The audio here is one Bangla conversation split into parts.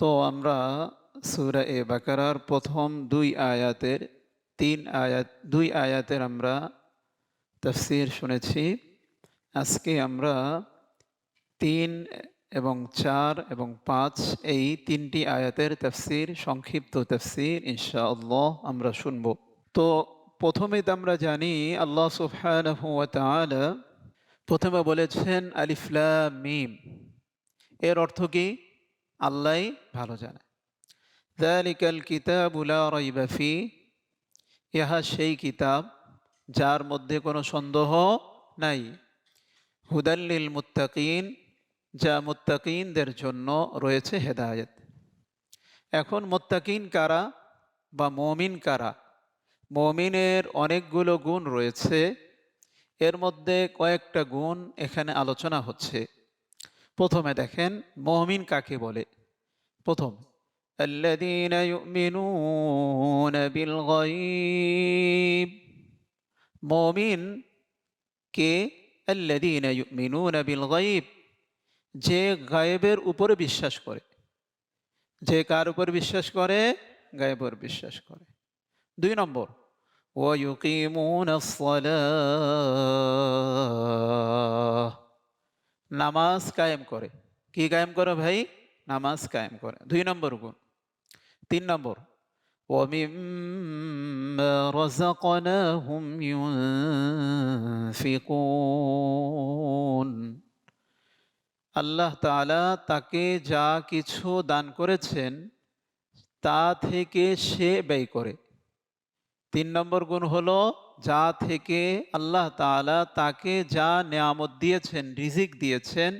তো আমরা সুরা এ বাকারার প্রথম দুই আয়াতের, তিন আয়াত, দুই আয়াতের আমরা তফসির শুনেছি। আজকে আমরা তিন এবং চার এবং পাঁচ এই তিনটি আয়াতের তফসির, সংক্ষিপ্ত তফসির ইনশাআল্লাহ আমরা শুনব। তো প্রথমে তো আমরা জানি আল্লাহ সুবহানাহু প্রথমে বলেছেন আলিফলা মিম। এর অর্থ কি? আল্লাহ ভালো জানে। দালিকাল কিতাব লা রাইবা ফি, ইহা সেই কিতাব যার মধ্যে কোনো সন্দেহ নাই। হুদাল্লিল মুত্তাকিন, যা মুত্তাকিনদের জন্য রয়েছে হেদায়েত। এখন মুত্তাকিন কারা বা মমিন কারা? মমিনের অনেকগুলো গুণ রয়েছে। এর মধ্যে কয়েকটা গুণ এখানে আলোচনা হচ্ছে। প্রথমে দেখেন মমিন কাকে বলে প্রথম الذين يؤمنون بالغيب মমিন কে الذين يؤمنون بالغيب যে গায়েবের উপরে বিশ্বাস করে যে কার উপর বিশ্বাস করে গায়েবের বিশ্বাস করে দুই নম্বর ويقيمون الصلاة নামাজ কায়েম করে কি কায়েম করে ভাই নামাজ কায়েম করে দুই নম্বর গুণ তিন নম্বর ومما رزقناهم ينفقون আল্লাহ তাআলা তাকে যা কিছু দান করেছেন তা থেকে সে ব্যয় করে তিন নম্বর গুণ হলো যা থেকে আল্লাহ তাআলা তাকে যা নিয়ামত দিয়েছেন রিজিক দিয়েছেন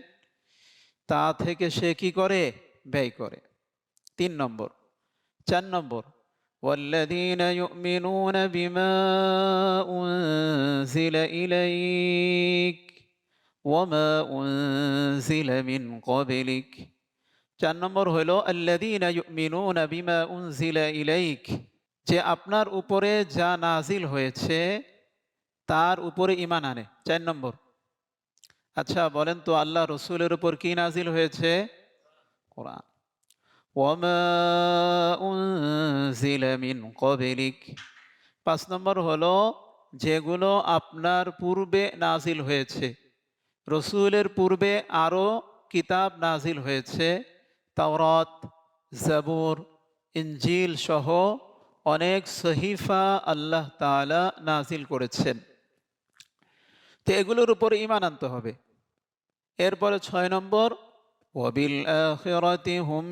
তা থেকে সে কি করে ব্যয় করে তিন নম্বর চার নম্বর والذين يؤمنون بما أنزل إليك وما أنزل من قبلك চার নম্বর হলো الذين يؤمنون بما أنزل إليك যে আপনার উপরে যা নাজিল হয়েছে, তার উপরে ইমান আনে। চার নম্বর। আচ্ছা বলেন তো আল্লাহ রসুলের উপর কি নাজিল হয়েছে? কোরআন। মিন ক্বাবলিক। পাঁচ নম্বর হলো, যেগুলো আপনার পূর্বে নাজিল হয়েছে, রসুলের পূর্বে আরও কিতাব নাজিল হয়েছে, তাওরাত, জাবুর ইঞ্জিল সহ অনেক সহিফা আল্লাহ তাআলা নাজিল করেছেন। তো এগুলোর উপর ইমান আনতে হবে। এরপরে ছয় নম্বর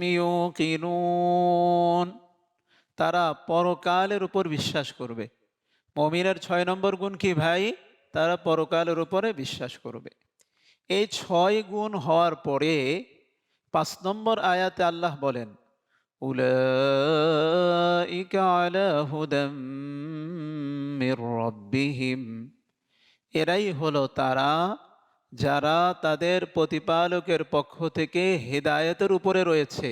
ইউকিনুন। তারা পরকালের উপর বিশ্বাস করবে। মমিনের ছয় নম্বর গুণ কি ভাই? তারা পরকালের উপরে বিশ্বাস করবে। এই ছয় গুণ হওয়ার পরে পাঁচ নম্বর আয়াতে আল্লাহ বলেন উলাইকা আলা হুদাম মির রাব্বিহিম এরাই হলো তারা যারা তাদের প্রতিপালকের পক্ষ থেকে হেদায়েতের উপরে রয়েছে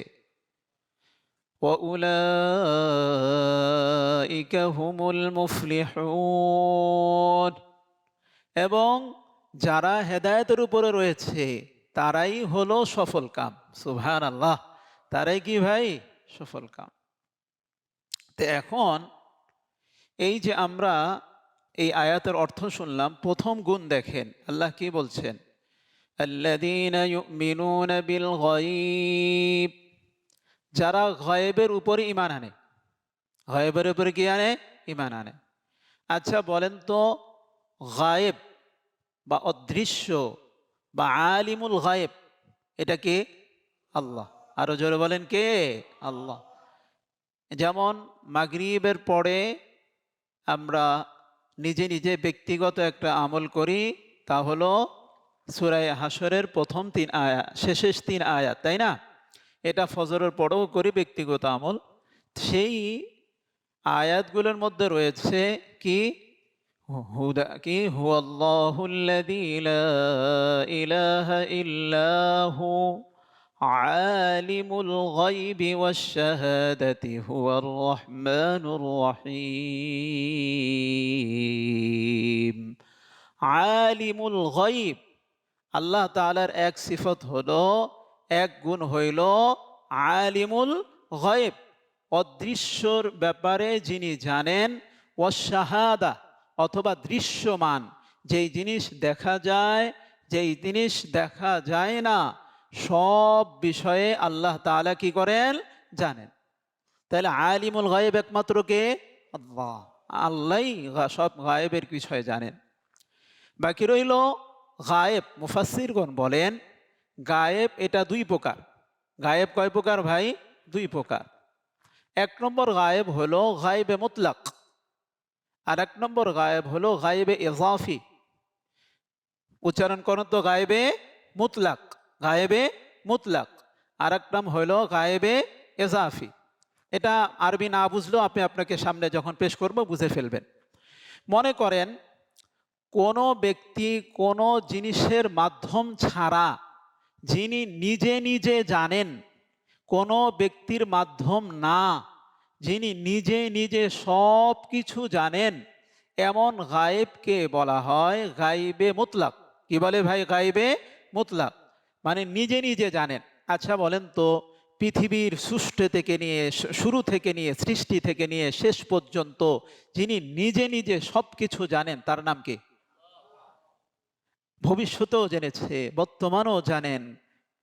وَأُولَئِكَ هُمُ الْمُفْلِحُونَ এবং যারা হেদায়েতের উপরে রয়েছে তারাই হলো সফল কাম সুবহান আল্লাহ তারাই কি ভাই সফল কাম। তো এখন এই যে আমরা এই আয়াতের অর্থ শুনলাম, প্রথম গুণ দেখেন, আল্লাহ কি বলছেন? যারা গায়েবের উপরে ইমান আনে, গায়েবের উপরে কি আনে? ঈমান আনে। আচ্ছা বলেন তো গায়েব বা অদৃশ্য বা আলিমুল গায়েব, এটা কি? আল্লাহ। আরও জোরে বলেন কে? আল্লাহ। যেমন মাগরিবের পরে আমরা নিজে নিজে ব্যক্তিগত একটা আমল করি, তা হলো সুরায় হাসরের প্রথম তিন আয়া, শেষের তিন আয়াত, তাই না? এটা ফজরের পরেও করি ব্যক্তিগত আমল। সেই আয়াতগুলোর মধ্যে রয়েছে কি? হুদা, কি? হুয়াল্লাহুল্লাযী লা ইলাহা ইল্লাহু। عالم الغيب والشهادة هو الرحمن الرحيم عالم الغيب আল্লাহ তাআলার এক সিফত হলো এক গুণ হইল আলিমুল গয়েব অদৃশ্যর ব্যাপারে যিনি জানেন ও শাহাদা অথবা দৃশ্যমান যেই জিনিস দেখা যায় যেই জিনিস দেখা যায় না সব বিষয়ে আল্লাহ তাআলা কি করেন? জানেন। তাহলে আলিমুল গায়েব একমাত্র কে? আল্লাহ। আল্লাহই গা- সব গায়েবের বিষয়ে জানেন। বাকি রইল গায়েব। মুফাসিরগণ বলেন, গায়েব এটা দুই প্রকার। গায়েব কয় প্রকার ভাই? দুই প্রকার। এক নম্বর গায়েব হলো গায়েবে মুতলাক। আর এক নম্বর গায়েব হলো গায়েবে এজাফি উচ্চারণ করুন তো, গায়েবে মুতলাক। গায়েবে মুতলাক। আর এক নাম হলো গায়েবে এজাফি। এটা আরবি না বুঝলেও আপনি আপনাকে সামনে যখন পেশ করব বুঝে ফেলবেন। মনে করেন, কোনো ব্যক্তি কোনো জিনিসের মাধ্যম ছাড়া যিনি নিজে নিজে জানেন, কোনো ব্যক্তির মাধ্যম না, যিনি নিজে নিজে সব কিছু জানেন, এমন গায়েবকে বলা হয় গাইবে মুতলাক। কি বলে ভাই? গাইবে মুতলাক। মানে নিজে নিজে জানেন। আচ্ছা বলেন তো, পৃথিবীর সৃষ্টি থেকে নিয়ে, শুরু থেকে নিয়ে, সৃষ্টি থেকে নিয়ে, শেষ পর্যন্ত যিনি নিজে নিজে সব কিছু জানেন, তার নাম কি? ভবিষ্যতেও জেনেছে, বর্তমানও জানেন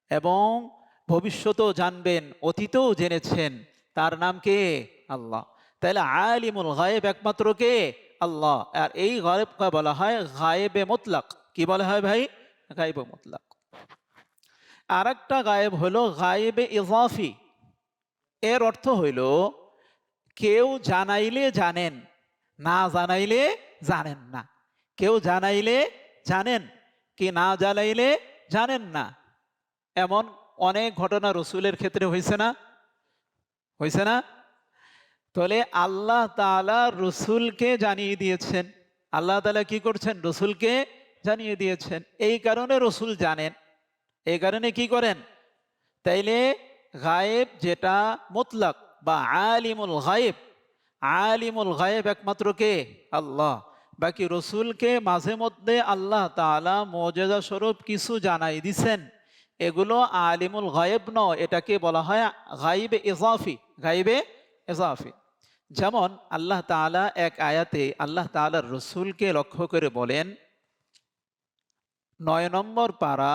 এবং ভবিষ্যতেও জানবেন, অতীতেও জেনেছেন, তার নাম কে? আল্লাহ। তাহলে আলিমুল গায়েব একমাত্র কে? আল্লাহ। আর এই গায়েবকে বলা হয় গায়েবে মুতলাক। কি বলা হয় ভাই? গায়েবে মুতলাক। আর একটা গায়েব হলো গায়েবে ইজাফি। এর অর্থ হইল, কেউ জানাইলে জানেন, না জানাইলে জানেন না। কেউ জানাইলে জানেন কি না জানাইলে জানেন না। এমন অনেক ঘটনা রসুলের ক্ষেত্রে হয়েছে না? হয়েছে না? তাহলে আল্লাহ তাআলা রসুলকে জানিয়ে দিয়েছেন। আল্লাহ তালা কি করছেন? রসুলকে জানিয়ে দিয়েছেন। এই কারণে রসুল জানেন। এই কারণে কি করেন? তাইলে গায়েব যেটা মুতলাক বা আলিমুল গায়েব আলিমুল গায়েব একমাত্র কে? আল্লাহ। বাকি রসুলকে মাঝে মধ্যে আল্লাহ তাআলা মজেজা স্বরূপ কিছু জানাই দিছেন। এগুলো আলিমুল গায়েব ন এটাকে বলা হয় গাইবে এজাফি গাইবে ইজাফি। যেমন আল্লাহ তাআলা এক আয়াতে আল্লাহ তাআলার রসুলকে লক্ষ্য করে বলেন, নয় নম্বর পারা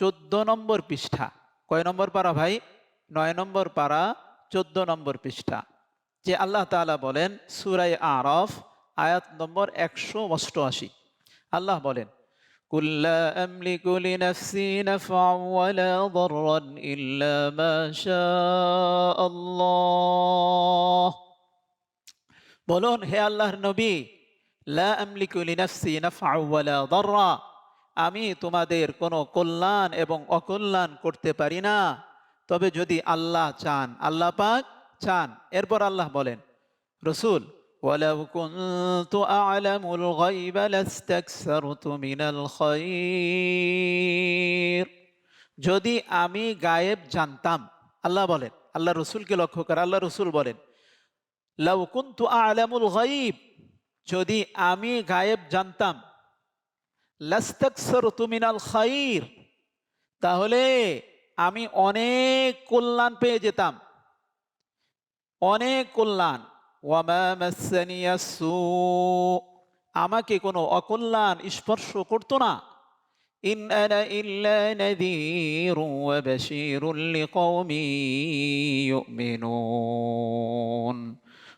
চোদ্দ নম্বর পৃষ্ঠা কয় নম্বর পারা ভাই নয় নম্বর পারা চোদ্দ নম্বর পৃষ্ঠা যে আল্লাহ তাআলা বলেন সুরাই আরফ আয়াত নম্বর একশো অষ্টআশি আল্লাহ বলেন قل لا أملك لنفسي نفعا ولا ضرا إلا ما شاء الله বলুন হে আল্লাহর নবী লা আমলিকু লিনাফসি নাফআ ওয়ালা দাররা আমি তোমাদের কোনো কল্যাণ এবং অকল্যাণ করতে পারি না তবে যদি আল্লাহ চান আল্লাহ পাক চান এরপর আল্লাহ বলেন রসুল ولو كنت أعلم الغيب لاستكثرت من الخير যদি আমি গায়েব জানতাম আল্লাহ বলেন আল্লাহ রসুলকে লক্ষ্য করে আল্লাহ রসুল বলেন লাউ কুনতু আলামুল গাইব যদি আমি গায়েব জানতাম লাস্তাকসারতু মিনাল খাইর। তাহলে আমি অনেক কল্যাণ পেয়ে যেতাম। অনেক কল্যাণ। আমাকে কোনো অকল্যাণ স্পর্শ করতো না।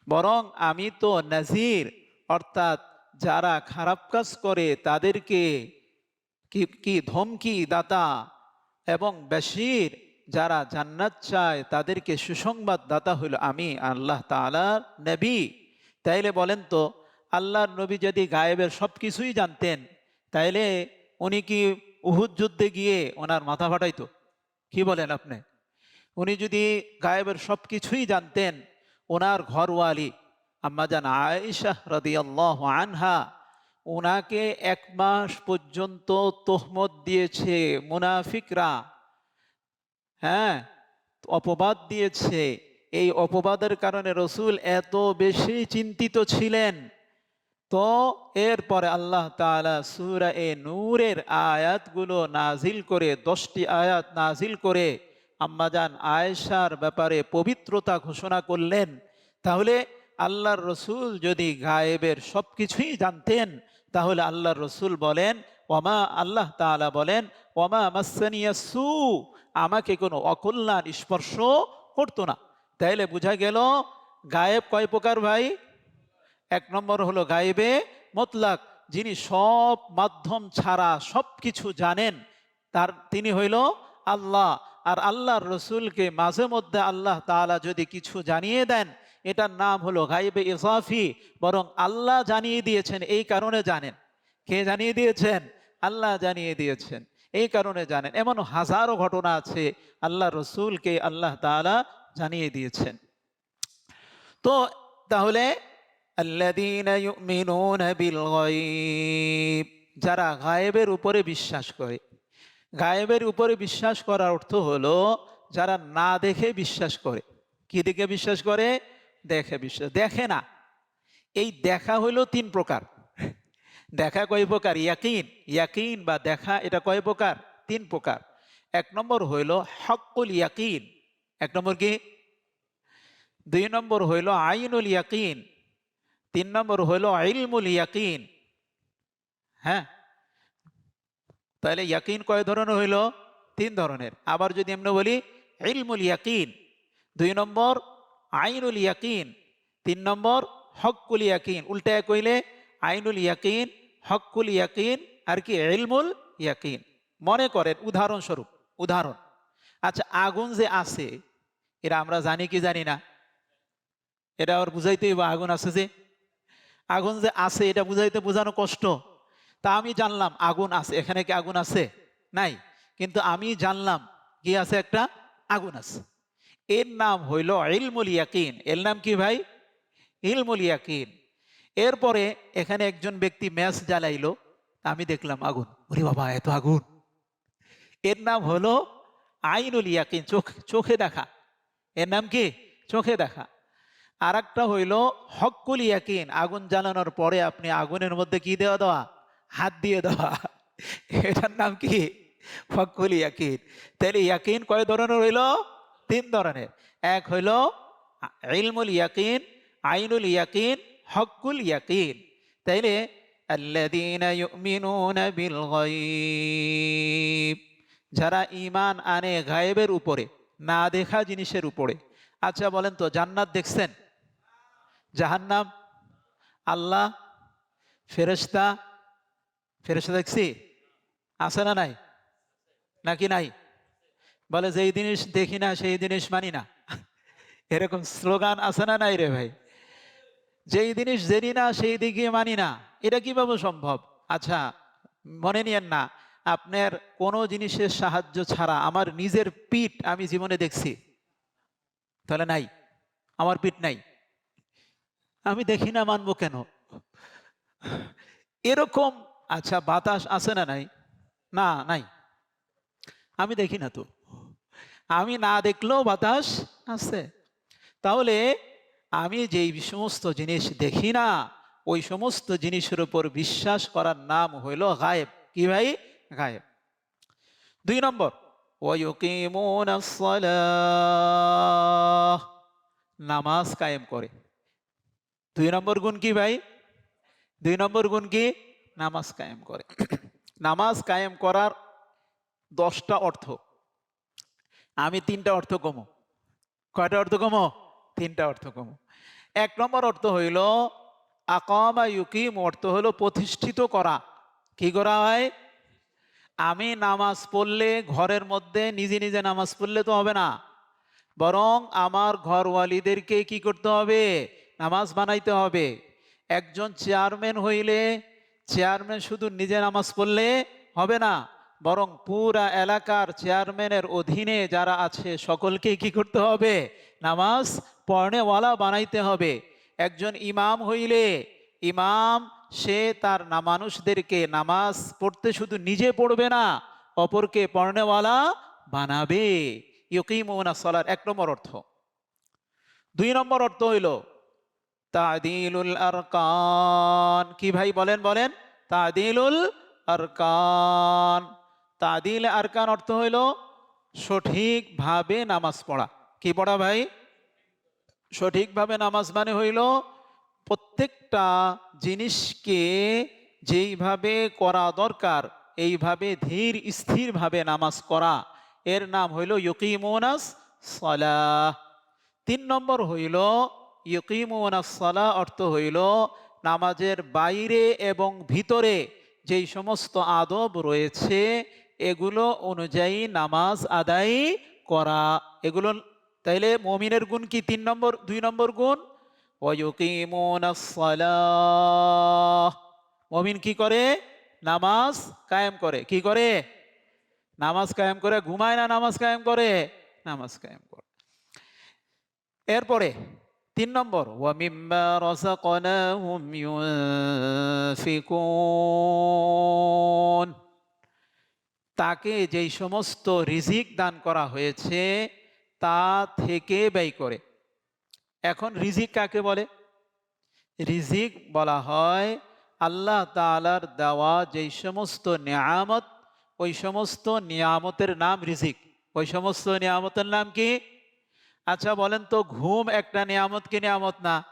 বরং আমি তো নাজির, অর্থাৎ যারা খারাপ কাজ করে তাদেরকে কি কি ধমকি দাতা এবং বেশির যারা জান্নাত চায় তাদেরকে সুসংবাদ দাতা হইল আমি, আল্লাহ তাআলার নবী। তাইলে বলেন তো, আল্লাহর নবী যদি গায়েবের সব কিছুই জানতেন, তাইলে উনি কি উহুদ যুদ্ধে গিয়ে ওনার মাথা ফাটাইতো? কি বলেন আপনি? উনি যদি গায়েবের সব কিছুই জানতেন, ওনার ঘরওয়ালি আম্মাজান আয়েশা রাদিয়াল্লাহু আনহা ওনাকে এক মাস পর্যন্ত তোহমত দিয়েছে, মুনাফিকরা হ্যাঁ অপবাদ দিয়েছে। এই অপবাদের কারণে রসুল এত বেশি চিন্তিত ছিলেন। তো এরপরে আল্লাহ তাআলা সূরা এ নূরের আয়াতগুলো নাজিল করে, দশটি আয়াত নাজিল করে আম্মাজান আয়েশার ব্যাপারে পবিত্রতা ঘোষণা করলেন। তাহলে আল্লাহর রসুল যদি গায়েবের সব কিছুই জানতেন, তাহলে আল্লাহর রসুল বলেন, ওমা আল্লাহ তাআলা বলেন, ওমা মাসানিয়া সু আমাকে কোনো অকল্যাণ স্পর্শ করতো না। তাইলে বোঝা গেল, গায়েব কয় প্রকার ভাই? এক নম্বর হলো গায়েবে মতলাক, যিনি সব মাধ্যম ছাড়া সব কিছু জানেন, তার তিনি হইল আল্লাহ। আর আল্লাহর রসুলকে মাঝে মধ্যে আল্লাহ তাআলা যদি কিছু জানিয়ে দেন এটার নাম হলো গাইবে ইসাফি, বরং আল্লাহ জানিয়ে দিয়েছেন, এই কারণে জানেন। কে জানিয়ে দিয়েছেন? আল্লাহ জানিয়ে দিয়েছেন, এই কারণে জানেন। এমন হাজারো ঘটনা আছে, আল্লাহ রসুলকে আল্লাহ তাআলা জানিয়ে দিয়েছেন। তো তাহলে যারা গায়েবের উপরে বিশ্বাস করে। গায়েবের উপরে বিশ্বাস করার অর্থ হলো, যারা না দেখে বিশ্বাস করে। কি দেখে বিশ্বাস করে? দেখে বিশ্বাস। দেখে না। এই দেখা হইল তিন প্রকার। দেখা কয় প্রকার? ইয়াকিন। ইয়াকিন বা দেখা, এটা কয় প্রকার? তিন প্রকার। এক নম্বর হইল হকুল ইয়াকিন। এক নম্বর কি? দুই নম্বর হইল আইনুল ইয়াকিন। তিন নম্বর হইল ইলমুল ইয়াকিন। হ্যাঁ? তাহলে ইয়াকিন কয় ধরনের হইল? তিন ধরনের। আবার যদি এমনি বলি ইলমুল ইয়াকিন, দুই নম্বর আইনুল ইয়াকিন, তিন নম্বর হকুল ইয়াকিন উল্টায় কইলে আইনুল ইয়াকিন হকুল ইয়াকিন, আর কি এলমুল ইয়াকিন। মনে করেন, উদাহরণস্বরূপ, উদাহরণ। আচ্ছা আগুন যে আছে, এটা আমরা জানি কি জানি না? এটা আবার বুঝাইতে আগুন আছে যে? আগুন যে আছে, এটা বুঝাইতে বোঝানো কষ্ট। তা আমি জানলাম, আগুন আছে। এখানে কি আগুন আছে? নাই। কিন্তু আমি জানলাম, কি আছে একটা? আগুন আছে। এর নাম হইল ইলমুল ইয়াকিন। এর নাম কি ভাই? ইলমুল ইয়াকিন। এরপরে এখানে একজন ব্যক্তি ম্যাচ জ্বালাইলো। আমি দেখলাম আগুন। ওরে বাবা, এত আগুন। এর নাম হলো আইনুল ইয়াকিন। চোখ, চোখে দেখা। এর নাম কি? চোখে দেখা। আর একটা হইল হকুল ইয়াকিন। আগুন জ্বালানোর পরে আপনি আগুনের মধ্যে কি দেওয়া দেওয়া? হাত দিয়ে দেওয়া। এটার নাম কি? হকুল ইয়াকিন। তাহলে ইয়াকিন কয় ধরনের হইল? তিন ধরনের এক হইল ইলমুল ইয়াকিন আইনুল ইয়াকিন হকুল ইয়াকিন তাইলে الذين يؤمنون بالغيب যারা ঈমান আনে গায়েবের উপরে না দেখা জিনিসের উপরে আচ্ছা বলেন তো জান্নাত দেখছেন জাহান্নাম আল্লাহ ফেরেশতা ফেরেশতা দেখছি আছে না নাই নাকি নাই বলে, যেই জিনিস দেখি না, সেই জিনিস মানি না। এরকম স্লোগান আছে না নাই রে ভাই? যেই জিনিস জেনি না, সেই দিকে মানি না। এটা কীভাবে সম্ভব? আচ্ছা মনে নিয়েন না, আপনার কোনো জিনিসের সাহায্য ছাড়া আমার নিজের পিঠ আমি জীবনে দেখছি। তাহলে নাই, আমার পিঠ নাই। আমি দেখি না, মানবো কেন? এরকম আচ্ছা বাতাস আছে না নাই? না, নাই। আমি দেখি না তো। আমি না দেখলেও বাতাস আছে। তাহলে আমি যেই সমস্ত জিনিস দেখি না, ওই সমস্ত জিনিসের উপর বিশ্বাস করার নাম হইল গায়েব। কি ভাই? গায়েব। দুই নম্বর নামাজ কায়েম করে। দুই নম্বর গুণ কি ভাই? দুই নম্বর গুণ কি? নামাজ কায়েম করে। নামাজ কায়েম করার দশটা অর্থ। আমি তিনটা অর্থ কমো। কয়টা অর্থ কমো? তিনটা অর্থ কমো। এক নম্বর অর্থ হইল, আকামা ইউকিম অর্থ হলো প্রতিষ্ঠিত করা। কি করা হয়? আমি নামাজ পড়লে ঘরের মধ্যে, নিজে নিজে নামাজ পড়লে তো হবে না। বরং আমার ঘরওয়ালিদেরকে কি করতে হবে? নামাজ বানাইতে হবে। একজন চেয়ারম্যান হইলে, চেয়ারম্যান শুধু নিজে নামাজ পড়লে হবে না। বরং পুরা এলাকার চেয়ারম্যানের অধীনে যারা আছে সকলকে কি করতে হবে? নামাজ পড়নেওয়ালা বানাইতে হবে। একজন ইমাম হইলে ইমাম, সে তার না মানুষদেরকে নামাজ পড়তে শুধু নিজে পড়বে না, অপরকে পড়নেওয়ালা বানাবে। ইয়কিমুনা সলার এক নম্বর অর্থ। দুই নম্বর অর্থ হইল, তাদিলুল আরকান। কি ভাই বলেন বলেন? তাদিলুল আরকান। তাদিল আরকান অর্থ হইল? সঠিকভাবে নামাজ পড়া। কি পড়া ভাই? সঠিকভাবে নামাজ মানে হইল প্রত্যেকটা জিনিসকে যেইভাবে করা দরকার, এইভাবে ধীর স্থিরভাবে নামাজ করা এর নাম হইল ইউকিমোনাস সলাহ। তিন নম্বর হইল ইউকিমোনাস সলা অর্থ হইল নামাজের বাইরে এবং ভিতরে যেই সমস্ত আদব রয়েছে এগুলো অনুযায়ী নামাজ আদায় করা। এগুলো, তাইলে মমিনের গুণ কি? তিন নম্বর, দুই নম্বর গুণ? মমিন কি করে? নামাজ কায়েম করে। কি করে? নামাজ কায়েম করে। ঘুমায় না নামাজ কায়েম করে? নামাজ কায়েম করে। এরপরে, তিন নম্বর, ওয়ামিম্মা তাকে যেই সমস্ত রিজিক দান করা হয়েছে, তা থেকে ব্যয় করে। এখন রিজিক কাকে বলে? রিজিক বলা হয় আল্লাহ তালার দেওয়া যেই সমস্ত নিয়ামত, ওই সমস্ত নিয়ামতের নাম রিজিক। ওই সমস্ত নিয়ামতের নাম কি? আচ্ছা বলেন তো, ঘুম একটা নিয়ামত কি নিয়ামত না?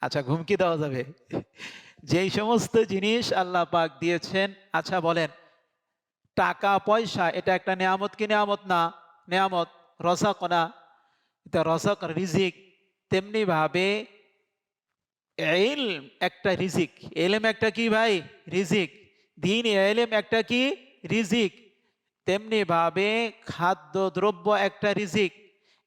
আচ্ছা ঘুম কি দেওয়া যাবে? যেই সমস্ত জিনিস আল্লাহ পাক দিয়েছেন আচ্ছা বলেন। টাকা, পয়সা, এটা একটা নিয়ামত কি নিয়ামত? না, নিয়ামত রসাক না এটা রসাক রিজিক। তেমনি ভাবে এলম একটা রিজিক। এলেম একটা কি ভাই? রিজিক। দিন এলেম একটা কি? রিজিক। তেমনি ভাবে খাদ্য, দ্রব্য একটা রিজিক।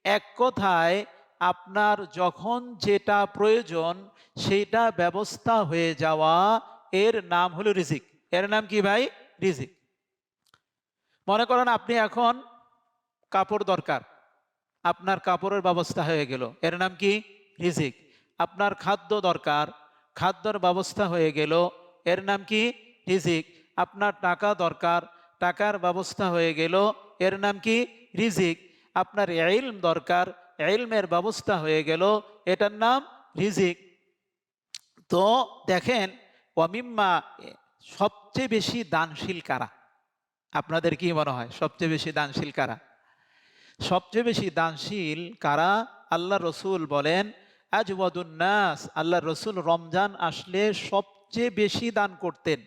এক কথায়, আপনার যখন যেটা প্রয়োজন, সেটা ব্যবস্থা হয়ে যাওয়া, এর নাম হলো রিজিক। এর নাম কি ভাই? রিজিক। মনে করেন আপনি এখন কাপড় দরকার। আপনার কাপড়ের ব্যবস্থা হয়ে গেল। এর নাম কি? রিজিক। আপনার খাদ্য দরকার। খাদ্যর ব্যবস্থা হয়ে গেল। এর নাম কি? রিজিক। আপনার টাকা দরকার। টাকার ব্যবস্থা হয়ে গেল। এর নাম কি? রিজিক। আপনার এলম দরকার। এলমের ব্যবস্থা হয়ে গেল। এটার নাম রিজিক। তো দেখেন অমিম্মা সবচেয়ে বেশি দানশীল কারা? আপনাদের কি মনে হয় সবচেয়ে বেশি দানশীল কারা? সবচেয়ে বেশি দানশীল কারা? আল্লাহ রসুল বলেন আজওয়াদুন্নাস আল্লাহ রসুল রমজান আসলে সবচেয়ে বেশি দান করতেন।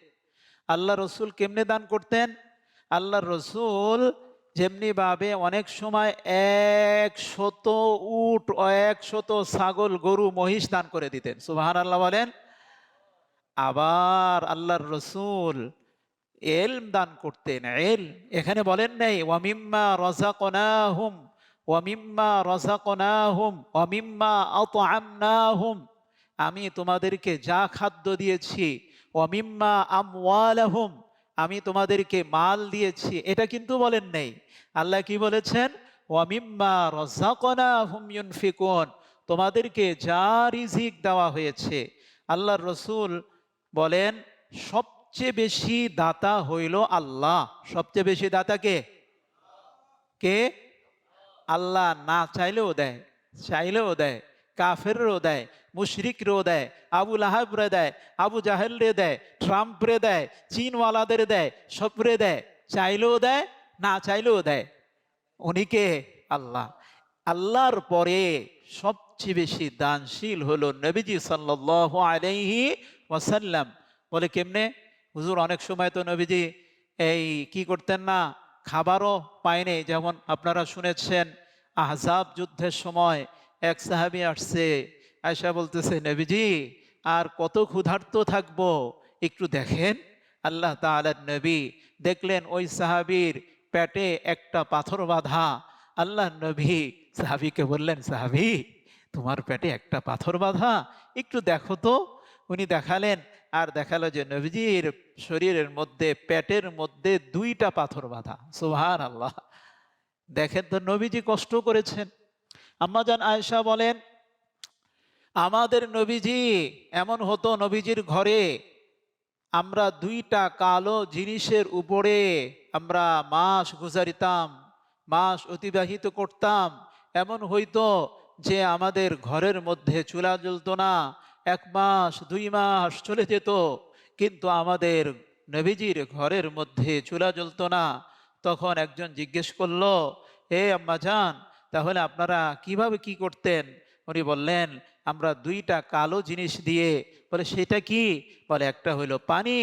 আল্লাহ রসুল কেমনে দান করতেন? আল্লাহ রসুল যেমনি ভাবে অনেক সময় এক শত উট এক শত ছাগল, গরু, মহিষ দান করে দিতেন। সুবাহান আল্লাহ বলেন। আবার আল্লাহর রসুল এলম দান করতেন এল এখানে বলেন নাই, ওয়ামিম্মা রজাকনাহুম ওয়ামিম্মা রজাকনাহুম ওয়ামিম্মা আতআমনাহুম। আমি তোমাদেরকে যা খাদ্য দিয়েছি, ওয়ামিম্মা আমওয়ালাহুম, আমি তোমাদেরকে মাল দিয়েছি। এটা কিন্তু বলেন নেই। আল্লাহ কি বলেছেন? ওয়ামিম্মা রজাকনাহুম ইউনফিকুন। তোমাদেরকে যা রিজিক দেওয়া হয়েছে। আল্লাহর রসুল বলেন, সব সবচেয়ে বেশি দাতা হইল আল্লাহ। সবচেয়ে বেশি দাতা কে? কে? আল্লাহ না চাইলেও দেয় চাইলেও দেয় কাফেরও দেয়, মুশরিকরেও দেয়, আবু লাহাবরে দেয়, আবু জাহেলরে দেয়, ট্রাম্পরে দেয়, চীনওয়ালাদের দেয়, সবরে দেয়, চাইলেও দেয়, না চাইলেও দেয়। উনিকে আল্লাহ। আল্লাহর পরে সবচেয়ে বেশি দানশীল হলো নবীজি সাল্লাহ আলাইহি ওয়াসাল্লাম। বলে কেমনে? হুজুর অনেক সময় তো নবীজি এই কি করতেন না? খাবারও পায়নি। যেমন আপনারা শুনেছেন, আহজাব যুদ্ধের সময় এক সাহাবি আসছে, আয়সা বলতেছে, নবীজি, আর কত ক্ষুধার্ত থাকব? একটু দেখেন। আল্লাহ তালার নবী দেখলেন ওই সাহাবির পেটে একটা পাথর বাঁধা। আল্লাহ নবী সাহাবিকে বললেন, সাহাবি, তোমার পেটে একটা পাথর বাঁধা? একটু দেখো তো। উনি দেখালেন আর দেখাল যে নবীজির শরীরের মধ্যে, পেটের মধ্যে দুইটা পাথর বাঁধা। সুহান আল্লাহ দেখেন তো নবীজি কষ্ট করেছেন। আম্মা আম্মাজান আয়েশা বলেন, আমাদের নবীজি এমন হতো নবীজির ঘরে, আমরা দুইটা কালো জিনিসের উপরে আমরা মাস গুজারিতাম, মাস অতিবাহিত করতাম। এমন হইতো যে আমাদের ঘরের মধ্যে চুলা জ্বলতো না এক মাস, দুই মাস চলে যেত, কিন্তু আমাদের নবীজির ঘরের মধ্যে চুলা জ্বলতো না। তখন একজন জিজ্ঞেস করল হে আম্মা যান তাহলে আপনারা কীভাবে কি করতেন? উনি বললেন, আমরা দুইটা কালো জিনিস দিয়ে। বলে, সেটা কি? বলে, একটা হলো পানি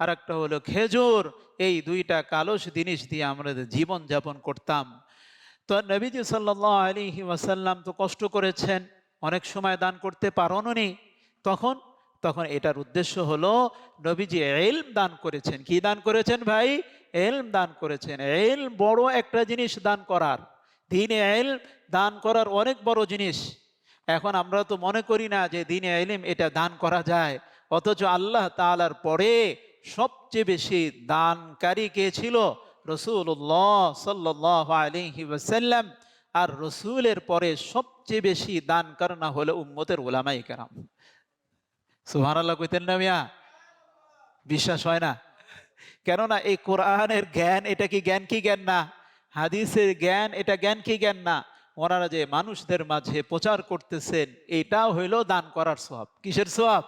আর একটা হলো খেজুর। এই দুইটা কালো জিনিস দিয়ে আমরা জীবন যাপন করতাম। তো নবীজি সাল্লাহ আলী ওয়াসাল্লাম তো কষ্ট করেছেন, অনেক সময় দান করতে পারোনি তখন তখন এটার উদ্দেশ্য হলো নবীজি এলম দান করেছেন। কি দান করেছেন ভাই? এলম দান করেছেন। এল বড় একটা জিনিস দান করার। দিনে এল দান করার অনেক বড় জিনিস। এখন আমরা তো মনে করি না যে দিনে এলিম এটা দান করা যায়। অথচ আল্লাহ তালার পরে সবচেয়ে বেশি দানকারী কে ছিল? রসুল্লাহ সাল্লাহ আলহি আর রসুলের পরে সবচেয়ে বেশি দান কারণা হলো উম্মতের ওলামাই কারাম। সুহান আল্লাহ কইতেন না মিয়া? বিশ্বাস হয় না। কেননা এই কোরআনের জ্ঞান, এটা কি জ্ঞান কি জ্ঞান না? হাদিসের জ্ঞান, এটা জ্ঞান কি জ্ঞান না? ওনারা যে মানুষদের মাঝে প্রচার করতেছেন, এটাও হইল দান করার সব কিসের সব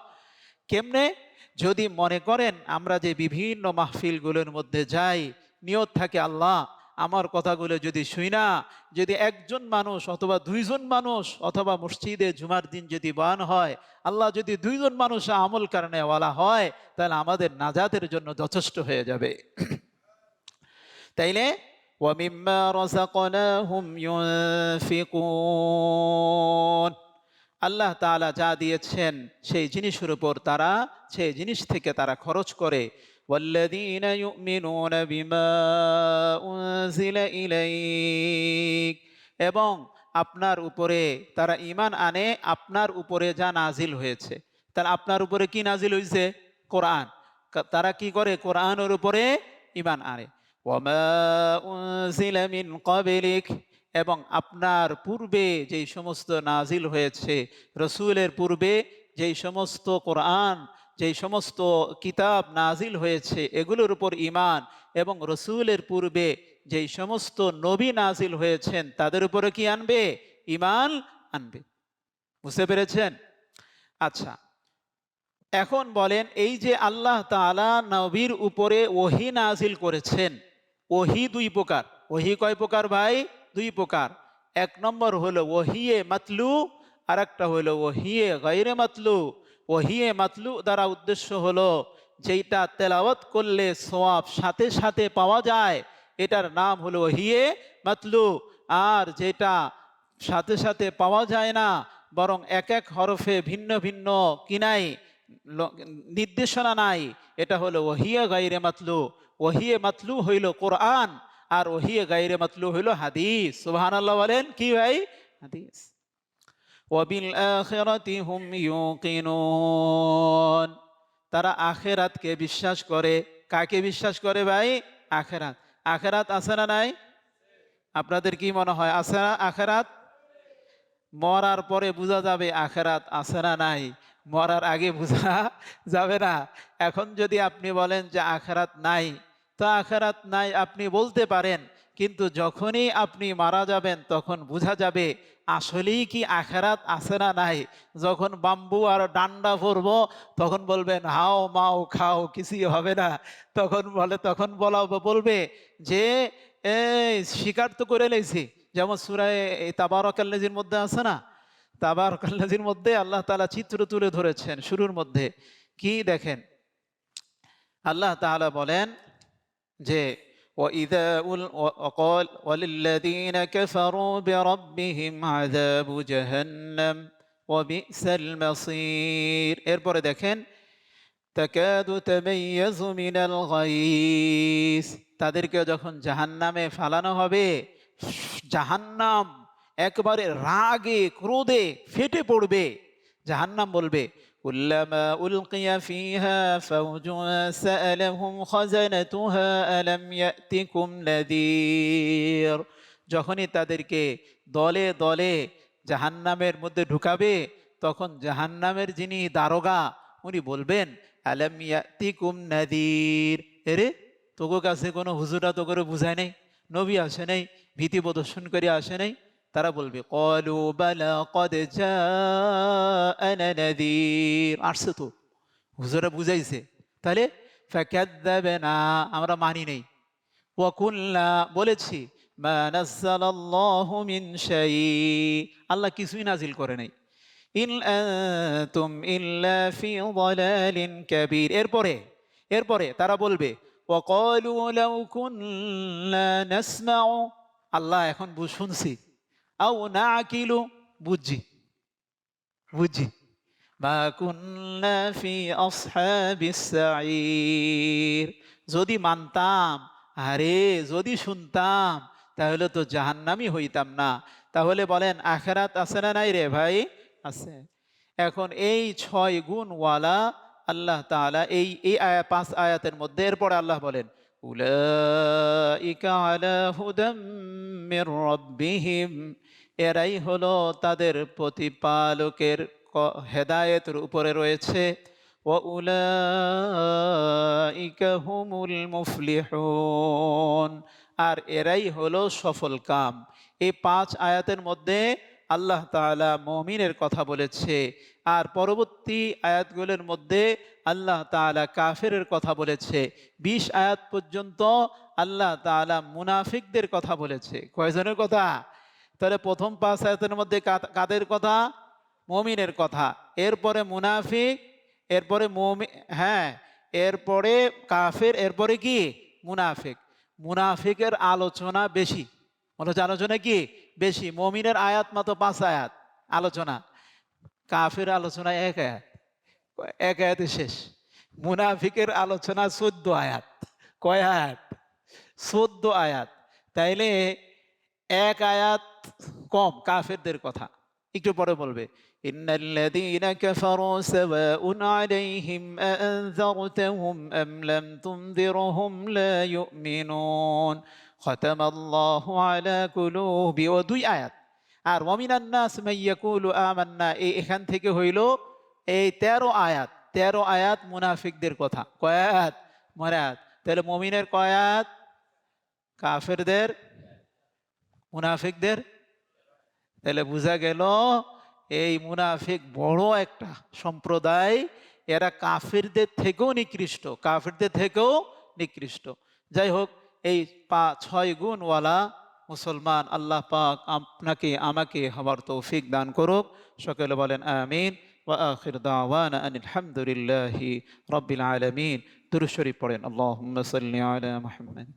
কেমনে? যদি মনে করেন, আমরা যে বিভিন্ন মাহফিলগুলোর মধ্যে যাই, নিয়ত থাকে আল্লাহ আমার কথাগুলো যদি শুই না, যদি একজন মানুষ অথবা দুইজন মানুষ অথবা মসজিদে জুমার দিন যদি বান হয়, আল্লাহ যদি দুইজন মানুষ আমল কারণেওয়ালা হয়, তাহলে আমাদের নাজাতের জন্য যথেষ্ট হয়ে যাবে। তাইলে আল্লাহ তালা যা দিয়েছেন, সেই জিনিসের উপর তারা, সেই জিনিস থেকে তারা খরচ করে والذين يؤمنون بما أنزل إليك এবং আপনার উপরে তারা ইমান আনে আপনার উপরে যা নাজিল হয়েছে তাহলে আপনার উপরে কি নাজিল হয়েছে কোরআন তারা কি করে কোরআনের উপরে ইমান আনে ওয়ামা উনজিলা মিন ক্বাবলিক এবং আপনার পূর্বে যেই সমস্ত নাজিল হয়েছে রসুলের পূর্বে যেই সমস্ত কোরআন যেই সমস্ত কিতাব নাজিল হয়েছে, এগুলোর উপর ইমান এবং রসুলের পূর্বে যেই সমস্ত নবী নাজিল হয়েছেন, তাদের উপরে কি আনবে? ইমান আনবে। বুঝতে পেরেছেন? আচ্ছা এখন বলেন এই যে আল্লাহ তালা নবীর উপরে ওহি নাজিল করেছেন, ওহি দুই প্রকার। ওহি কয় প্রকার ভাই? দুই প্রকার। এক নম্বর হলো ওহিয়ে মাতলু আর একটা হলো ওহিয়ে গৈরে মাতলু। ওহিয়ে মাতলু দ্বারা উদ্দেশ্য হলো, যেইটা তেলাওয়াত করলে সোয়াব সাথে সাথে পাওয়া যায়, এটার নাম হলো ওহিয়ে মাতলু। আর যেটা সাথে সাথে পাওয়া যায় না, বরং এক এক হরফে ভিন্ন ভিন্ন কিনাই নির্দেশনা নাই, এটা হলো ওহিয়ে গাইরে মাতলু। ওহিয়ে মাতলু হইল কোরআন, আর ওহিয়ে গাইরে মাতলু হইল হাদিস। আল্লাহ বলেন, কি ভাই? হাদিস। আখিরাতি হুম ইউকিনুন তারা আখেরাতকে বিশ্বাস করে। কাকে বিশ্বাস করে ভাই? আখেরাত। আখেরাত আছে না নাই? আপনাদের কি মনে হয়, আছে না আখেরাত? মরার পরে বোঝা যাবে আখেরাত আছে না নাই। মরার আগে বোঝা যাবে না। এখন যদি আপনি বলেন যে আখেরাত নাই, তো আখেরাত নাই আপনি বলতে পারেন। কিন্তু যখনই আপনি মারা যাবেন, তখন বোঝা যাবে আসলেই কি আখেরাত আছে না নাই। যখন বাম্বু আর ডান্ডা পরব তখন বলবেন, হাও, মাও, খাও, কিছুই হবে না। তখন বলে, তখন বলা বলবে যে, এই, শিকার তো করে লেছি যেমন সুরায় তাবারকাল্লাজির মধ্যে আছে না? তাবারকাল্লাজির মধ্যে আল্লাহ তালা চিত্র তুলে ধরেছেন শুরুর মধ্যে। কি দেখেন? আল্লাহ তাআলা বলেন যে وإذا وقال وللذين كفروا بربهم عذاب جهنم وبئس المصير এরপরে দেখেন تكاد تميز من الغيث তাদেরকে যখন জাহান্নামে ফালানো হবে জাহান্নাম একবারে রাগে ক্রোধে ফেটে পড়বে জাহান্নাম বলবে كلما ألقي فيها فوج سألهم خزنتها ألم يأتكم نذير যখনই তাদেরকে দলে দলে জাহান্নামের মধ্যে ঢুকাবে তখন জাহান্নামের যিনি দারোগা উনি বলবেন আলম ইয়াতিকুম নাদির এরে তোগো কাছে কোনো হুজুরা তো করে বুঝায় নেই নবী আসে নাই ভীতি প্রদর্শন করে আসে নাই তারা বলবে, কলু বালা কদ নাদির। আসছে তো, হুজুরা বুঝাইছে। তাহলে ফাকাদ্দাবানা আমরা মানি নেই। ওয়াকুল্লা বলেছি আল্লাহ কিছুই নাজিল করে নাই। এরপরে এরপরে তারা বলবে আল্লাহ এখন শুনছি। আও বুঝছি বুঝছি মা কুন্না ফি যদি মানতাম, আরে যদি শুনতাম, তাহলে তো জাহান্নামি হইতাম না। তাহলে বলেন, আখেরাত আছে না নাই রে ভাই? আছে। এখন এই ছয় গুণওয়ালা আল্লাহ তাআলা এই এই আয়া, পাঁচ আয়াতের মধ্যে, এরপরে আল্লাহ বলেন, উলাইকা আলা হুদাম রাব্বিহিম। এরাই হলো তাদের প্রতিপালকের হেদায়েতের উপরে রয়েছে। হুমুল মুফলিহুন। আর এরাই হলো সফল কাম। এই পাঁচ আয়াতের মধ্যে আল্লাহ তাআলা মমিনের কথা বলেছে। আর পরবর্তী আয়াতগুলোর মধ্যে আল্লাহ তাআলা কাফেরের কথা বলেছে। বিশ আয়াত পর্যন্ত আল্লাহ তাআলা মুনাফিকদের কথা বলেছে। কয়জনের কথা? তাহলে প্রথম পাঁচ আয়াতের মধ্যে কাদের কথা? মমিনের কথা। এরপরে মুনাফিক, এরপরে মমি হ্যাঁ এরপরে কাফের, এরপরে কি? মুনাফিক। মুনাফিকের আলোচনা বেশি। হচ্ছে আলোচনা কি? বেশি। মমিনের আয়াত মাত্র পাঁচ আয়াত আলোচনা। কাফের আলোচনা এক আয়াত। এক আয়াতে শেষ। মুনাফিকের আলোচনা চোদ্দ আয়াত। কয় আয়াত? চোদ্দ আয়াত। তাইলে এক আয়াত কম, কাফেরদের কথা। একটু পরে বলবে, ইন্নাল্লাযীনা কাফারু সাওয়াউন আলাইহিম আআনযারতাহুম আম লাম তুনযিরহুম লা ইউমিনুন। খাতামাল্লাহু আলা কুলুবি। ও দুই আয়াত। আর ওয়ামিনান নাস মাইয়াকুলু আমান্না। এই এখান থেকে হইল এই তেরো আয়াত। তেরো আয়াত মুনাফিকদের কথা। কয় আয়াত? মরায়াত তাহলে মমিনের কয়াত কাফেরদের মুনাফিকদের তাহলে বোঝা গেল এই মুনাফিক বড় একটা সম্প্রদায় এরা কাফিরদের থেকেও নিকৃষ্ট কাফিরদের থেকেও নিকৃষ্ট যাই হোক এই পা ছয় গুণওয়ালা মুসলমান আল্লাহ পাক আপনাকে আমাকে হবার তৌফিক দান করুক সকলে বলেন আমিন وآخر دعوانا أن الحمد لله رب العالمين درشري পড়েন اللهم صل على محمد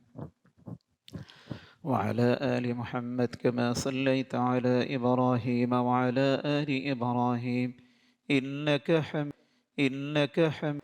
وعلى آل محمد كما صليت على إبراهيم وعلى آل إبراهيم. إنك حم إنك حم